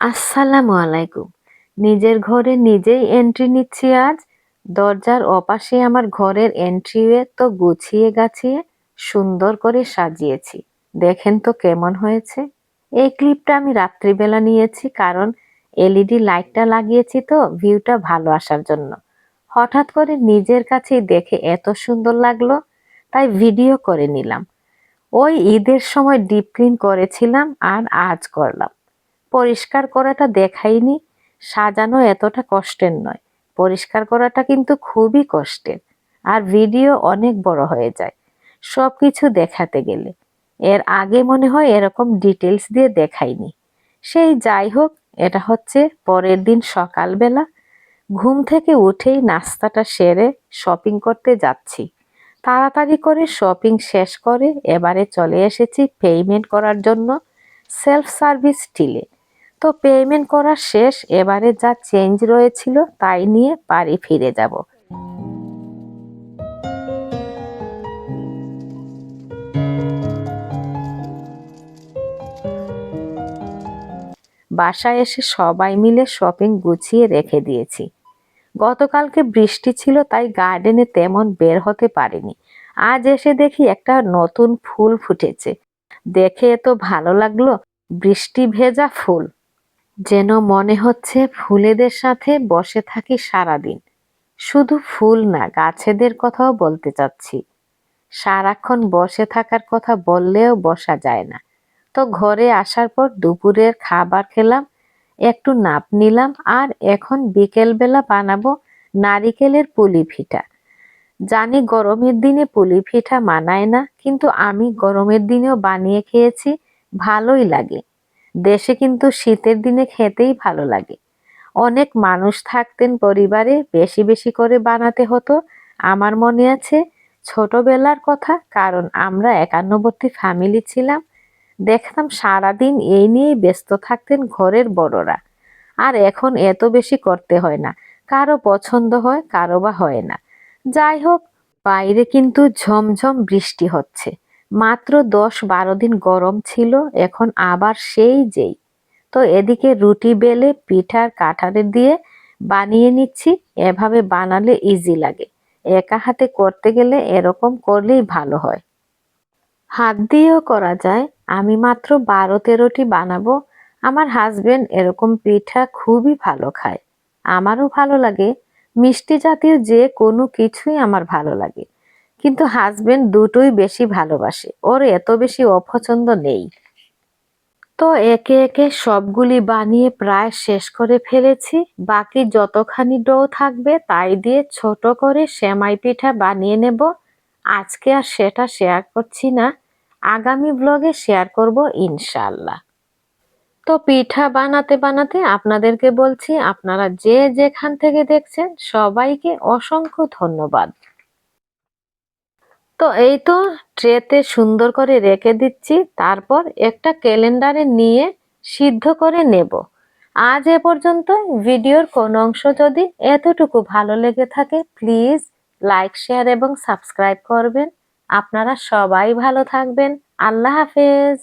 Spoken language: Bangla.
আসসালামু আলাইকুম। নিজের ঘরে নিজেই এন্ট্রি নিচ্ছি আজ। দরজার অপাশে আমার ঘরের এন্ট্রিওয়ে তো গুছিয়ে গাছিয়ে সুন্দর করে সাজিয়েছি। দেখেন তো কেমন হয়েছে। এই ক্লিপটা আমি রাত্রিবেলা নিয়েছি কারণ এলইডি লাইটটা লাগিয়েছি তো ভিউটা ভালো আসার জন্য। হঠাৎ করে নিজের কাছেই দেখে এত সুন্দর লাগল, তাই ভিডিও করে নিলাম। ওই ঈদের সময় ডিপ ক্লিন করেছিলাম আর আজ করলাম। পরিষ্কার করাটা দেখাইনি, সাজানো এতটা কষ্টের নয়। পরিষ্কার করাটা কিন্তু খুবই কষ্টের, আর ভিডিও অনেক বড় হয়ে যায়। সব কিছু দেখাতে গেলে। এর আগে মনে হয় এরকম ডিটেলস দিয়ে দেখাইনি। সেই যাই হোক, এটা হচ্ছে পরের দিন সকালবেলা। ঘুম থেকে উঠেই নাস্তাটা সেরে শপিং করতে যাচ্ছি। তাড়াতাড়ি করে শপিং শেষ করে এবারে চলে এসেছি পেমেন্ট করার জন্য সেলফ সার্ভিস স্টিলে তো পেমেন্ট করা শেষ, এবারে যা চেঞ্জ রয়েছিল তাই নিয়ে বাড়ি ফিরে যাব। বাসায় এসে সবাই মিলে শপিং গুছিয়ে রেখে দিয়েছি। গতকালকে বৃষ্টি ছিল তাই গার্ডেনে তেমন বের হতে পারিনি। আজ এসে দেখি একটা নতুন ফুল ফুটেছে। দেখে এত ভালো লাগল, বৃষ্টি ভেজা ফুল। যেন মনে হচ্ছে ফুলেদের সাথে বসে থাকি সারাদিন। শুধু ফুল না, গাছেদের কথাও বলতে চাচ্ছি। সারাক্ষণ বসে থাকার কথা বললেও বসা যায় না। তো ঘরে আসার পর দুপুরের খাবার খেলাম, একটু নাপ নিলাম আর এখন বিকেলবেলা বানাবো নারিকেলের পুলি পিঠা জানি গরমের দিনে পুলি পিঠা মানায় না, কিন্তু আমি গরমের দিনেও বানিয়ে খেয়েছি, ভালোই লাগে। দেশে কিন্তু শীতের দিনে খেতেই ভালো লাগে। অনেক মানুষ থাকতেন পরিবারে বেশি বেশি করে বানাতে হতো। আমার মনে আছে ছোটবেলার কথা, কারণ আমরা একান্নবর্তী ফ্যামিলি ছিলাম। দেখতাম সারাদিন এই নিয়েই ব্যস্ত থাকতেন ঘরের বড়রা। আর এখন এত বেশি করতে হয় না। কারও পছন্দ হয়, কারও বা হয় না। যাই হোক, বাইরে কিন্তু ঝমঝম বৃষ্টি হচ্ছে। মাত্র দশ বারো দিন গরম ছিল, এখন আবার সেই যেই। তো এদিকে রুটি বেলে পিঠার কাঠারে দিয়ে বানিয়ে নিচ্ছি, এভাবে বানালে ইজি লাগে। একা হাতে করতে গেলে এরকম করলেই ভালো হয়। হাত দিয়েও করা যায়, আমি মাত্র বারো তেরোটি বানাবো, আমার হাজবেন্ড এরকম পিঠা খুবই ভালো খায়। আমারও ভালো লাগে, মিষ্টি জাতীয় যে কোনো কিছুই আমার ভালো লাগে। কিন্তু হাজবেন্ড দুটোই বেশি ভালোবাসে। ওর এত বেশি অপছন্দ নেই। তো একে একে সবগুলি বানিয়ে প্রায় শেষ করে ফেলেছি। বাকি যতখানি ডো থাকবে তাই দিয়ে ছোট করে সেমাই পিঠা বানিয়ে নেব। আজকে আর সেটা শেয়ার করছি না। আগামী ব্লগে শেয়ার করব ইনশাল্লাহ তো পিঠা বানাতে বানাতে আপনাদেরকে বলছি, আপনারা যে যেখান থেকে দেখছেন, সবাইকে অসংখ্য ধন্যবাদ। তো এই তো ট্রেতে সুন্দর করে রেখে দিচ্ছি, তারপর একটা ক্যালেন্ডারে নিয়ে সিদ্ধ করে নেব। আজ এ পর্যন্ত ভিডিওর কোন অংশ যদি এতটুকু ভালো লেগে থাকে, প্লিজ লাইক, শেয়ার এবং সাবস্ক্রাইব করবেন। আপনারা সবাই ভালো থাকবেন। আল্লাহ হাফেজ।